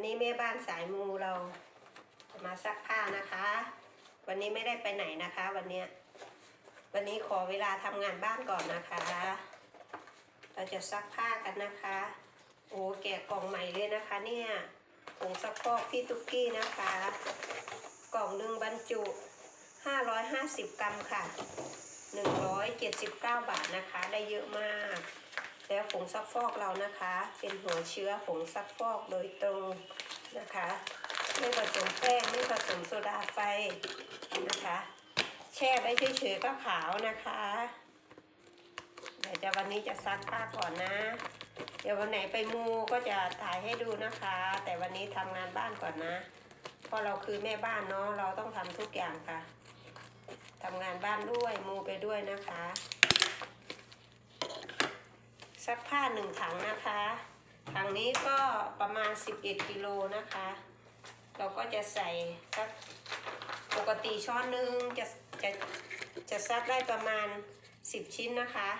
วันนี้แม่บ้านสายมูเราจะมาซักผ้านะคะ วันนี้ไม่ได้ไปไหนนะคะ วันนี้วันนี้ขอเวลาทำงานบ้านก่อนนะคะ เราจะซักผ้ากันนะคะ โอ้แกะกล่องใหม่เลยนะคะ เนี่ยผงซักฟอกพี่ตุ๊กกี้นะคะ กล่องหนึ่งบรรจุ 550 กรัมค่ะ 179 บาทนะคะ ได้เยอะมาก แล้วผงซักฟอกเรานะคะ เป็นหัวเชื้อผงซักฟอกโดยตรงนะคะ ไม่ผสมแป้งไม่ผสมโซดาไฟนะคะ แช่ไว้เฉยๆก็ขาวนะคะเดี๋ยวจะวันนี้จะซักผ้าก่อนนะ เดี๋ยววันไหนไปมูก็จะถ่ายให้ดูนะคะ แต่วันนี้ทำงานบ้านก่อนนะเพราะเราคือแม่บ้านเนาะเราต้องทำทุกอย่างค่ะทำงานบ้านด้วยมูไปด้วยนะคะ ซักผ้าหนึ่งถังนะคะ ถังนี้ก็ประมาณ 11กิโลนะคะ เราก็จะใส่สักปกติช้อนหนึ่งจะจะจะซักได้ประมาณ 10 ชิ้นนะคะ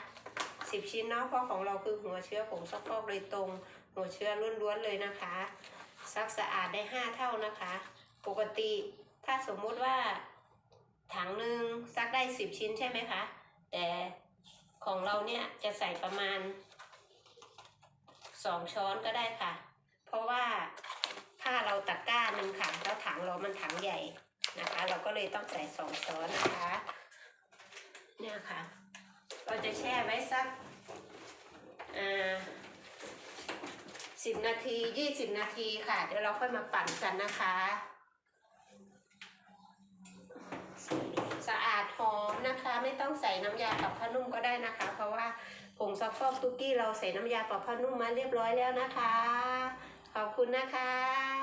10 ชิ้นเนาะเพราะของเราคือหัวเชื้อผงซักฟอกโดยตรง หัวเชื้อล้วนๆเลยนะคะ ซักสะอาดได้ 5 เท่านะคะ ปกติถ้าสมมุติว่าถังหนึ่งซักได้ 10 ชิ้นใช่ไหมคะ แต่ของเราเนี่ยจะใส่ประมาณ 2ช้อนก็ได้ค่ะ เพราะว่าผ้าเราตะกร้าหนึ่งค่ะแล้วถังเรามันถังใหญ่นะคะ เราก็เลยต้องใส่สองช้อนนะคะ เนี่ยค่ะ เราจะแช่ไว้สักสิบนาทียี่สิบนาทีค่ะ เดี๋ยวเราค่อยมาปั่นกันนะคะ สะอาดหอมนะคะ ไม่ต้องใส่น้ำยาปรับผ้านุ่มก็ได้นะคะ เพราะว่า ผงซักฟอกตุกกี้เราใส่น้ำยาปรับผ้านุ่มมาเรียบร้อยแล้วนะคะ ขอบคุณนะคะ